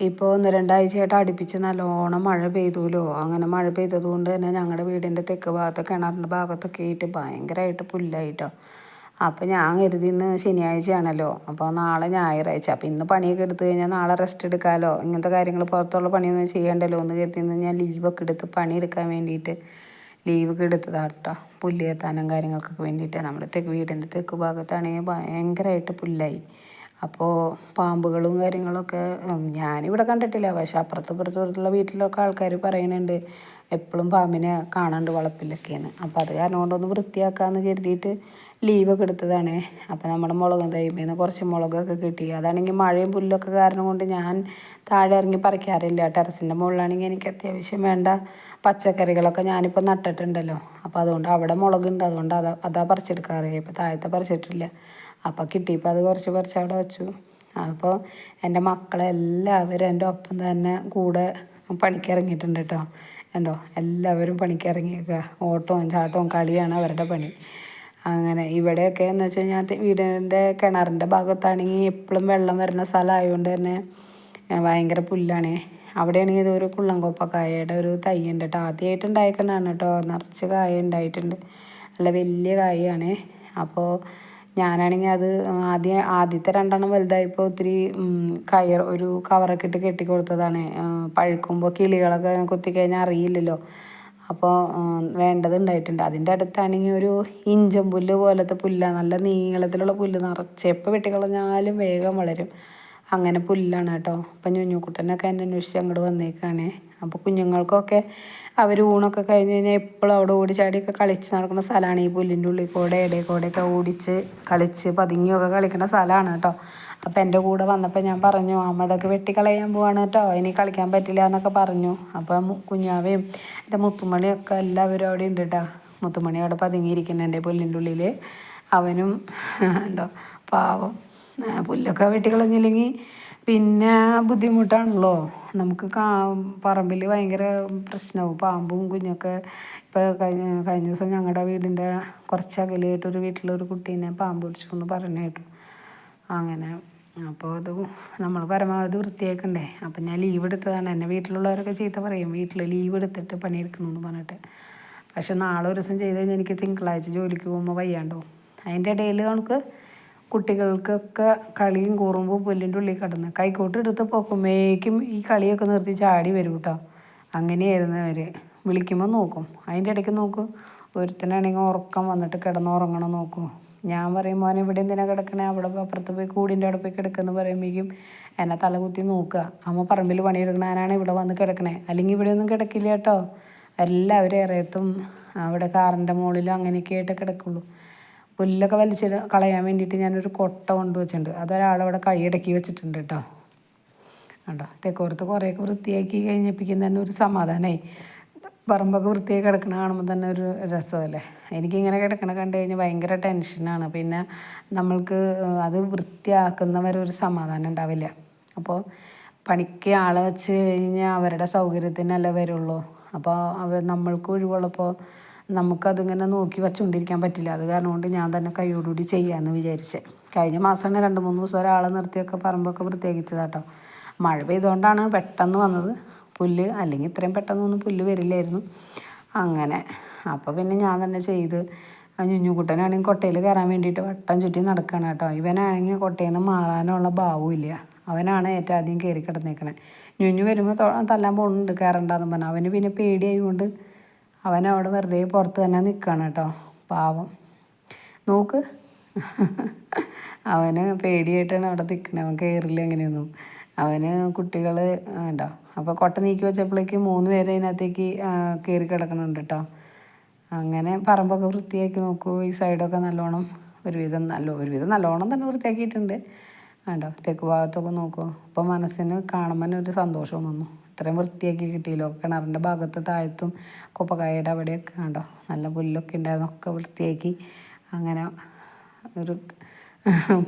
ഇപ്പോൾ ഒന്ന് രണ്ടാഴ്ചയായിട്ട് അടുപ്പിച്ച് നല്ലോണം മഴ പെയ്തുല്ലോ അങ്ങനെ മഴ പെയ്തത് കൊണ്ട് തന്നെ ഞങ്ങളുടെ വീടിന്റെ തെക്ക് ഭാഗത്ത് കിണറിന്റെ ഭാഗത്തൊക്കെ ആയിട്ട് ഭയങ്കരമായിട്ട് പുല്ലായിട്ടോ. അപ്പോൾ ഞാൻ കരുതി ഇന്ന് ശനിയാഴ്ചയാണല്ലോ. അപ്പോൾ നാളെ ഞായറാഴ്ച. അപ്പോൾ ഇന്ന് പണിയൊക്കെ എടുത്തു കഴിഞ്ഞാൽ നാളെ റെസ്റ്റ് എടുക്കാമല്ലോ ഇങ്ങനത്തെ കാര്യങ്ങൾ പുറത്തുള്ള പണിയൊന്നും ചെയ്യണ്ടല്ലോ എന്ന് കരുതി ഇന്ന് ഞാൻ ലീവൊക്കെ എടുത്ത് പണിയെടുക്കാൻ വേണ്ടിയിട്ട് ലീവൊക്കെ എടുത്തതാണ് കേട്ടോ പുല്ല് കാര്യങ്ങൾക്കൊക്കെ വേണ്ടിയിട്ട് നമ്മുടെ തെക്ക് വീടിന്റെ തെക്ക് ഭാഗത്താണെങ്കിൽ ഭയങ്കരമായിട്ട് പുല്ലായി. അപ്പോൾ പാമ്പുകളും കാര്യങ്ങളൊക്കെ ഞാനിവിടെ കണ്ടിട്ടില്ല. പക്ഷെ അപ്പുറത്തും ഇപ്പുറത്തുള്ള വീട്ടിലൊക്കെ ആൾക്കാർ പറയണുണ്ട് എപ്പോഴും പാമ്പിനെ കാണാണ്ട് വളപ്പിലൊക്കെയാണ്. അപ്പോൾ അത് കാരണം കൊണ്ടൊന്ന് വൃത്തിയാക്കാമെന്ന് കരുതിയിട്ട് ലീവൊക്കെ എടുത്തതാണ്. അപ്പോൾ നമ്മുടെ മുളകും തൈമേന്ന് കുറച്ച് മുളകൊക്കെ കിട്ടി. അതാണെങ്കിൽ മഴയും പുല്ലൊക്കെ കാരണം കൊണ്ട് ഞാൻ താഴെ ഇറങ്ങി പറിക്കാറില്ല. ടെറസിന്റെ മുകളിലാണെങ്കിൽ എനിക്ക് അത്യാവശ്യം വേണ്ട പച്ചക്കറികളൊക്കെ ഞാനിപ്പോൾ നട്ടിട്ടുണ്ടല്ലോ. അപ്പോൾ അതുകൊണ്ട് അവിടെ മുളകുണ്ട്. അതുകൊണ്ട് അതാ അതാ പറിച്ചെടുക്കാറ്. ഇപ്പോൾ താഴത്തെ പറിച്ചിട്ടില്ല. അപ്പോൾ കിട്ടിയപ്പോൾ അത് കുറച്ച് കുറച്ച് അവിടെ വെച്ചു. അപ്പോൾ എന്റെ മക്കളെല്ലാവരും എന്റെ ഒപ്പം തന്നെ കൂടെ പണിക്കിറങ്ങിയിട്ടുണ്ട് കേട്ടോ. കണ്ടോ? എല്ലാവരും പണിക്കിറങ്ങിയേക്കുക ഓട്ടവും ചാട്ടവും കളിയാണ് അവരുടെ പണി. അങ്ങനെ ഇവിടെയൊക്കെ എന്ന് വെച്ച് കഴിഞ്ഞാൽ വീടിന്റെ കിണറിന്റെ ഭാഗത്താണെങ്കിൽ എപ്പോഴും വെള്ളം വരുന്ന സ്ഥലമായതുകൊണ്ട് തന്നെ ഭയങ്കര പുല്ലാണ്. അവിടെയാണെങ്കിൽ ഇതൊരു കുള്ളംകൊപ്പക്കായയുടെ ഒരു തൈ ഉണ്ട് കേട്ടോ. ആദ്യമായിട്ട് ഉണ്ടായിക്കണ്ടാണ് കേട്ടോ. നിറച്ച് കായ ഉണ്ടായിട്ടുണ്ട്. നല്ല വലിയ കായാണ്. അപ്പോൾ ഞാനാണെങ്കിൽ അത് ആദ്യം ആദ്യത്തെ രണ്ടെണ്ണം വലുതായപ്പോൾ ഒത്തിരി കയർ ഒരു കവറൊക്കെ ഇട്ട് കെട്ടി കൊടുത്തതാണ് പഴുക്കുമ്പോൾ കിളികളൊക്കെ കൊത്തിക്കഴിഞ്ഞാൽ അറിയില്ലല്ലോ. അപ്പോൾ വേണ്ടത് ഉണ്ടായിട്ടുണ്ട് അതിന്റെ അടുത്താണെങ്കിൽ ഒരു ഇഞ്ചം പുല്ല് പോലത്തെ പുല്ലാണ് നല്ല നീളത്തിലുള്ള പുല്ല് നിറച്ച് എപ്പോൾ വെട്ടിക്കളഞ്ഞാലും വേഗം വളരും. അങ്ങനെ പുല്ലാണ് കേട്ടോ. അപ്പം ഞുഞ്ഞുക്കുട്ടനൊക്കെ എന്നെ അന്വേഷിച്ച് അങ്ങോട്ട് വന്നേക്കാണേ. അപ്പോൾ കുഞ്ഞുങ്ങൾക്കൊക്കെ അവർ ഊണൊക്കെ കഴിഞ്ഞ് കഴിഞ്ഞാൽ എപ്പോഴും അവിടെ ഓടിച്ചാടിയൊക്കെ കളിച്ച് നടക്കുന്ന സ്ഥലമാണ് ഈ പുല്ലിന്റെ ഉള്ളിൽ കൂടെ ഇടയിൽ ഒക്കെ ഓടിച്ച് കളിച്ച് പതുങ്ങിയൊക്കെ കളിക്കുന്ന സ്ഥലമാണ് കേട്ടോ. അപ്പോൾ എന്റെ കൂടെ വന്നപ്പോൾ ഞാൻ പറഞ്ഞു അമ്മ ഇതൊക്കെ വെട്ടിക്കളയാൻ പോവാണ് കേട്ടോ. ഇനി കളിക്കാൻ പറ്റില്ല എന്നൊക്കെ പറഞ്ഞു. അപ്പോൾ കുഞ്ഞാവയും എന്റെ മുത്തുമണിയൊക്കെ എല്ലാവരും അവിടെ ഉണ്ട് കേട്ടോ. മുത്തുമണി അവിടെ പതുങ്ങിയിരിക്കുന്നുണ്ട് പുല്ലിന്റെ ഉള്ളിൽ അവനും ഉണ്ടോ പാവം. പുല്ലൊക്കെ വെട്ടിക്കളഞ്ഞില്ലെങ്കിൽ പിന്നെ ബുദ്ധിമുട്ടാണല്ലോ. നമുക്ക് കാ പറമ്പിൽ ഭയങ്കര പ്രശ്നവും പാമ്പും കുഞ്ഞൊക്കെ ഇപ്പോൾ കഴിഞ്ഞ കഴിഞ്ഞ ദിവസം ഞങ്ങളുടെ വീടിന്റെ കുറച്ച് അകലെയായിട്ടൊരു വീട്ടിലൊരു കുട്ടീനെ പാമ്പ് പിടിച്ചു എന്ന് പറഞ്ഞു കേട്ടു. അങ്ങനെ അപ്പോൾ അത് നമ്മൾ പരമാവധി വൃത്തിയാക്കണ്ടേ. അപ്പം ഞാൻ ലീവ് എടുത്തതാണ്. എന്റെ വീട്ടിലുള്ളവരൊക്കെ ചീത്ത പറയും വീട്ടിൽ ലീവ് എടുത്തിട്ട് പണിയെടുക്കണമെന്ന് പറഞ്ഞിട്ട്. പക്ഷെ നാളെ ഒരു ദിവസം ചെയ്ത് കഴിഞ്ഞാൽ എനിക്ക് തിങ്കളാഴ്ച ജോലിക്ക് പോകുമ്പോൾ വയ്യാണ്ടോ അതിന്റെ ഇടയിൽ നമുക്ക് കുട്ടികൾക്കൊക്കെ കളിയും കൂറുമ്പോൾ പുല്ലിന്റെ ഉള്ളിൽ കിടന്ന്. കൈക്കോട്ട് എടുത്ത് പൊക്കുമ്പോഴേക്കും ഈ കളിയൊക്കെ നിർത്തി ചാടി വരും കേട്ടോ അങ്ങനെയായിരുന്നു അവർ വിളിക്കുമ്പോൾ നോക്കും. അതിന്റെ ഇടയ്ക്ക് നോക്കും. ഒരുത്തനാണെങ്കിൽ ഉറക്കം വന്നിട്ട് കിടന്നുറങ്ങണം നോക്കും. ഞാൻ പറയും മോനെ ഇവിടെ എന്തിനാണ് കിടക്കണേ? അവിടെ അപ്പുറത്ത് പോയി കൂടിന്റെ അവിടെ പോയി കിടക്കുന്നു പറയുമ്പോഴേക്കും എന്നെ തലകുത്തി നോക്കുക. അമ്മ പറമ്പിൽ പണിയെടുക്കണാനാണ് ഇവിടെ വന്ന് കിടക്കണേ? അല്ലെങ്കിൽ ഇവിടെ ഒന്നും കിടക്കില്ല കേട്ടോ എല്ലാവരും ഇറയത്തും അവിടെ കാറിന്റെ മുകളിലും അങ്ങനെയൊക്കെ ആയിട്ട് കിടക്കുള്ളൂ. പുല്ലൊക്കെ വലിച്ച് കളയാൻ വേണ്ടിയിട്ട് ഞാനൊരു കൊട്ട കൊണ്ടുവച്ചിട്ടുണ്ട്. അതൊരാളവിടെ കൈയടക്കി വെച്ചിട്ടുണ്ട് കേട്ടോ. കണ്ടോ? തെക്കോർത്ത് കുറേയൊക്കെ വൃത്തിയാക്കി കഴിഞ്ഞപ്പിക്കും തന്നെ ഒരു സമാധാനമായി പറമ്പൊക്കെ വൃത്തിയായി കിടക്കണ കാണുമ്പോൾ തന്നെ ഒരു രസമല്ലേ? എനിക്കിങ്ങനെ കിടക്കണ കണ്ടു കഴിഞ്ഞാൽ ഭയങ്കര ടെൻഷനാണ് പിന്നെ നമ്മൾക്ക് അത് വൃത്തിയാക്കുന്നവരെ ഒരു സമാധാനം ഉണ്ടാവില്ല. അപ്പോൾ പണിക്ക് ആളെ വെച്ച് കഴിഞ്ഞാൽ അവരുടെ സൗകര്യത്തിനല്ലേ വരുള്ളൂ. അപ്പോൾ അവർ നമ്മൾക്ക് ഒഴിവുള്ളപ്പോൾ നമുക്കതിങ്ങനെ നോക്കി വച്ചുകൊണ്ടിരിക്കാൻ പറ്റില്ല. അത് കാരണം കൊണ്ട് ഞാൻ തന്നെ കൈയോടുകൂടി ചെയ്യാമെന്ന് വിചാരിച്ച്. കഴിഞ്ഞ മാസം തന്നെ രണ്ട് മൂന്ന് ദിവസം ഒരാളെ നിർത്തിയൊക്കെ പറമ്പൊക്കെ വൃത്തിയാക്കിച്ചതാട്ടോ മഴ പെയ്തുകൊണ്ടാണ് പെട്ടെന്ന് വന്നത്. പുല്ല് അല്ലെങ്കിൽ ഇത്രയും പെട്ടെന്നൊന്നും പുല്ല് വരില്ലായിരുന്നു. അങ്ങനെ. അപ്പോൾ പിന്നെ ഞാൻ തന്നെ ചെയ്ത് ഞുഞ്ഞുകുട്ടനാണെങ്കിൽ കൊട്ടയിൽ കയറാൻ വേണ്ടിയിട്ട് വട്ടം ചുറ്റി നടക്കുകയാണ് കേട്ടോ. ഇവനാണെങ്കിൽ കൊട്ടയിൽ നിന്ന് മാറാനുള്ള ഭാവമില്ല അവനാണ് ഏറ്റവും ആദ്യം കയറി കിടന്നേക്കണേ. ഞുഞ്ഞു വരുമ്പോൾ തല്ലാൻ പോകുന്നുണ്ട് കയറണ്ടെന്ന് പറഞ്ഞാൽ അവന് പിന്നെ പേടിയായതുകൊണ്ട് അവൻ അവിടെ വെറുതെ പുറത്ത് തന്നെ നിൽക്കുകയാണ് കേട്ടോ. പാവം. നോക്ക്. അവന് പേടിയായിട്ടാണ് അവിടെ നിൽക്കണത് അവൻ കയറില്ല എങ്ങനെയൊന്നും. അവന് കുട്ടികൾ ഉണ്ടോ? അപ്പോൾ കൊട്ട നീക്കി വെച്ചപ്പോഴേക്ക് മൂന്ന് പേര് അതിനകത്തേക്ക് കയറി കിടക്കണുണ്ട് കേട്ടോ. അങ്ങനെ പറമ്പൊക്കെ വൃത്തിയാക്കി നോക്കൂ. ഈ സൈഡൊക്കെ നല്ലോണം ഒരുവിധം നല്ല ഒരുവിധം നല്ലോണം തന്നെ വൃത്തിയാക്കിയിട്ടുണ്ട്. കണ്ടോ തെക്ക് ഭാഗത്തൊക്കെ നോക്കൂ. അപ്പോൾ മനസ്സിന് കാണുമ്പോൾ ഒരു സന്തോഷം വന്നു ഇത്രയും വൃത്തിയാക്കി കിട്ടിയല്ലോ. കിണറിന്റെ ഭാഗത്ത് താഴത്തും കൊപ്പക്കായയുടെ അവിടെയൊക്കെ കണ്ടോ? നല്ല പുല്ലൊക്കെ ഉണ്ടായിരുന്നു. ഒക്കെ വൃത്തിയാക്കി അങ്ങനെ ഒരു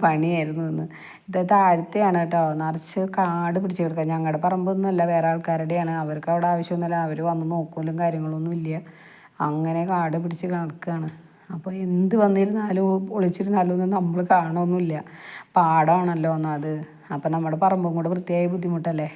പണിയായിരുന്നു ഇന്ന്. ഇത് താഴത്തെയാണ് കേട്ടോ. നിറച്ച് കാട് പിടിച്ച് കിടക്കുക. ഞങ്ങളുടെ പറമ്പൊന്നുമല്ല. വേറെ ആൾക്കാരുടെയാണ്. അവർക്ക് അവിടെ ആവശ്യമൊന്നുമില്ല. അവർ വന്ന് നോക്കലും കാര്യങ്ങളൊന്നും ഇല്ല. അങ്ങനെ കാട് പിടിച്ച് കിടക്കുകയാണ്. അപ്പോൾ എന്ത് വന്നിരുന്നാലും ഒളിച്ചിരുന്നാലും ഒന്നും നമ്മൾ കാണുമൊന്നുമില്ല പാടമാണല്ലോ ഒന്നത് അപ്പം നമ്മുടെ പറമ്പും കൂടെ വൃത്തിയായി ബുദ്ധിമുട്ടല്ലേ?